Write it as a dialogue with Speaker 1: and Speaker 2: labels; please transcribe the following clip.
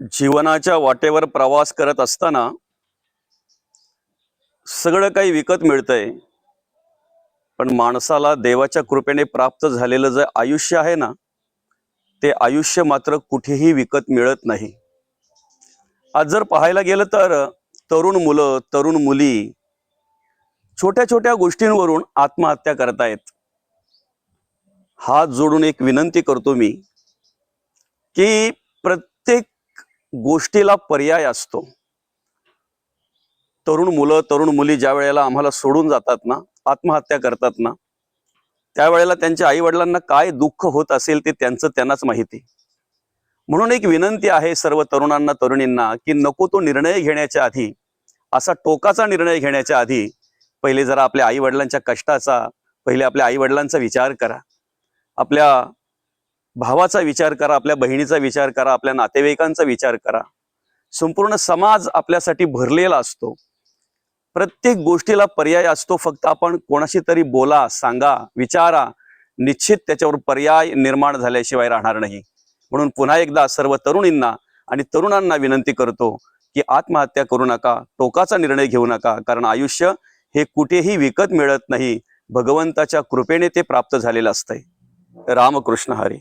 Speaker 1: जीवनाच्या वाटेवर प्रवास करत असताना सगळं काही विकत मिळतंय. पण माणसाला देवाच्या कृपेने प्राप्त झालेलं जे आयुष्य आहे ना ते आयुष्य मात्र कुठेही विकत मिळत नाही. आज जर पाहायला गेलं तर तरुण मुलं तरुण मुली छोट्या छोट्या गोष्टींवरून आत्महत्या करतायत. हात जोडून एक विनंती करतो मी की प्रत्येक गोष्टीला पर्याय असतो. तरुण मुलं तरुण मुली ज्या वेळेला आम्हाला सोडून जातात ना आत्महत्या करतात ना त्यावेळेला त्यांच्या आईवडिलांना काय दुःख होत असेल ते त्यांचं त्यांनाच माहिती. म्हणून एक विनंती आहे सर्व तरुणांना तरुणींना की नको तो निर्णय घेण्याच्या आधी असा टोकाचा निर्णय घेण्याच्या आधी पहिले जरा आपल्या आईवडिलांच्या कष्टाचा पहिले आपल्या आईवडिलांचा विचार करा. आपल्या भावाचा विचार करा आपल्या बहिणीचा विचार करा आपल्या नातेवाईकांचा विचार करा. संपूर्ण समाज आपल्यासाठी भरलेला असतो. प्रत्येक गोष्टीला पर्याय असतो फक्त आपण कोणाशी तरी बोला सांगा विचारा. निश्चित त्याच्यावर पर्याय निर्माण झाल्याशिवाय राहणार नाही. म्हणून पुन्हा एकदा सर्व तरुणींना आणि तरुणांना विनंती करतो की आत्महत्या करू नका टोकाचा निर्णय घेऊ नका कारण आयुष्य हे कुठेही विकत मिळत नाही. भगवंताच्या कृपेने ते प्राप्त झालेलं असतंय. रामकृष्ण हरी.